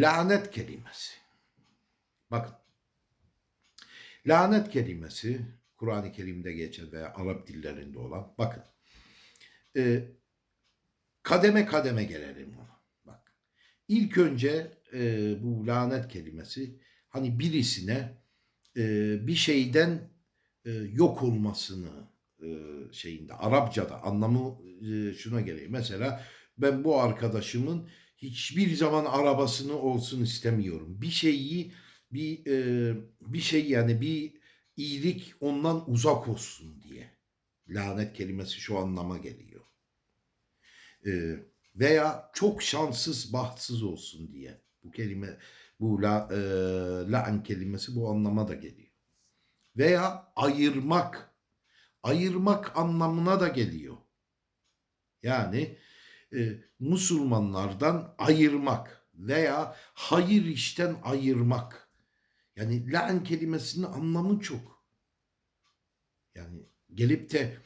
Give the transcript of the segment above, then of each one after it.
Lanet kelimesi. Bakın. Lanet kelimesi Kur'an-ı Kerim'de geçen veya Arap dillerinde olan. Bakın. e, kademe kademe gelelim ona. Bak. İlk önce e, bu lanet kelimesi hani birisine e, bir şeyden e, yok olmasını e, şeyinde Arapçada anlamı e, şuna geliyor. Mesela ben bu arkadaşımın hiçbir zaman arabasını olsun istemiyorum. Bir şeyi bir e, bir şey yani bir iyilik ondan uzak olsun diye. Lanet kelimesi şu anlama geliyor. E, veya çok şanssız, bahtsız olsun diye. Bu kelime bu la, e, la'n kelimesi bu anlama da geliyor. Veya ayırmak, ayırmak anlamına da geliyor. Yani e, Müslümanlardan ayırmak veya hayır işten ayırmak. Yani la'n kelimesinin anlamı çok. Yani gelip de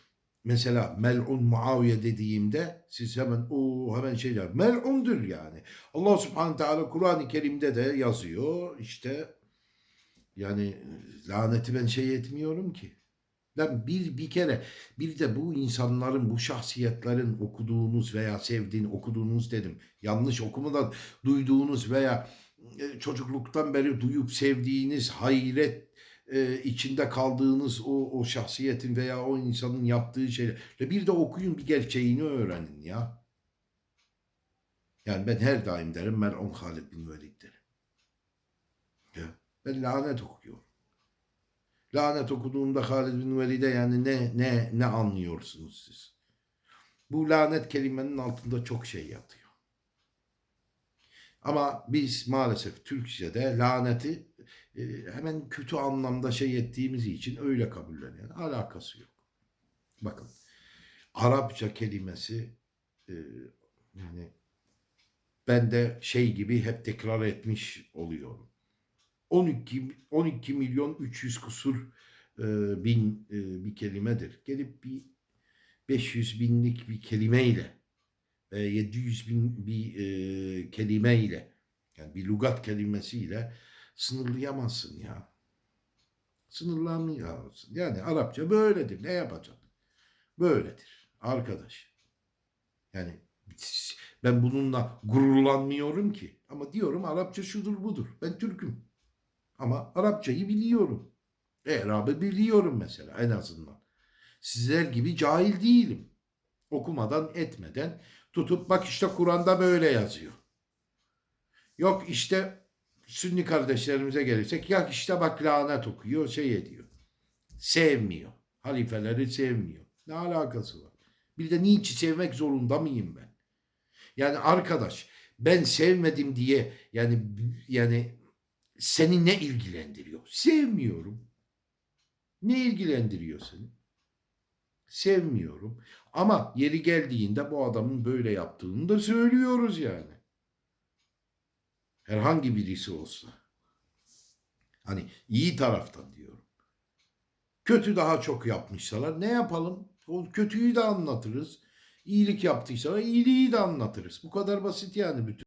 mesela mel'un Muaviye dediğimde siz hemen o hemen şey der. Mel'undur yani. Allah Subhanahu Teala Kur'an-ı Kerim'de de yazıyor. İşte yani laneti ben şey etmiyorum ki. Ben bir bir kere bir de bu insanların bu şahsiyetlerin okuduğunuz veya sevdiğin okuduğunuz dedim. Yanlış okumadan duyduğunuz veya e, çocukluktan beri duyup sevdiğiniz hayret e, içinde kaldığınız o, o şahsiyetin veya o insanın yaptığı şeyler. Bir de okuyun bir gerçeğini öğrenin ya. Yani ben her daim derim Mel'un Halid bin Velid derim. Ya, ben lanet okuyorum. Lanet okuduğumda Halid bin Velid'e yani ne ne ne anlıyorsunuz siz? Bu lanet kelimenin altında çok şey yatıyor. Ama biz maalesef Türkçe'de laneti e, hemen kötü anlamda şey ettiğimiz için öyle kabulleniyor. Alakası yok. Bakın Arapça kelimesi e, yani ben de şey gibi hep tekrar etmiş oluyorum. 12 12 milyon 300 kusur e, bin e, bir kelimedir. Gelip bir 500 binlik bir kelimeyle e, 700 bin bir e, kelimeyle yani bir lugat kelimesiyle sınırlayamazsın ya. Sınırlamıyorsun. Yani Arapça böyledir. Ne yapacaksın? Böyledir. Arkadaş. Yani ben bununla gururlanmıyorum ki. Ama diyorum Arapça şudur budur. Ben Türk'üm. Ama Arapçayı biliyorum. Erabı biliyorum mesela en azından. Sizler gibi cahil değilim. Okumadan etmeden tutup bak işte Kur'an'da böyle yazıyor. Yok işte Sünni kardeşlerimize gelirsek ya işte bak lanet okuyor şey ediyor. Sevmiyor. Halifeleri sevmiyor. Ne alakası var? Bir de niçin sevmek zorunda mıyım ben? Yani arkadaş ben sevmedim diye yani yani seni ne ilgilendiriyor? Sevmiyorum. Ne ilgilendiriyor seni? Sevmiyorum. Ama yeri geldiğinde bu adamın böyle yaptığını da söylüyoruz yani. Herhangi birisi olsa. Hani iyi taraftan diyorum. Kötü daha çok yapmışsalar ne yapalım? O kötüyü de anlatırız. İyilik yaptıysa iyiliği de anlatırız. Bu kadar basit yani bütün.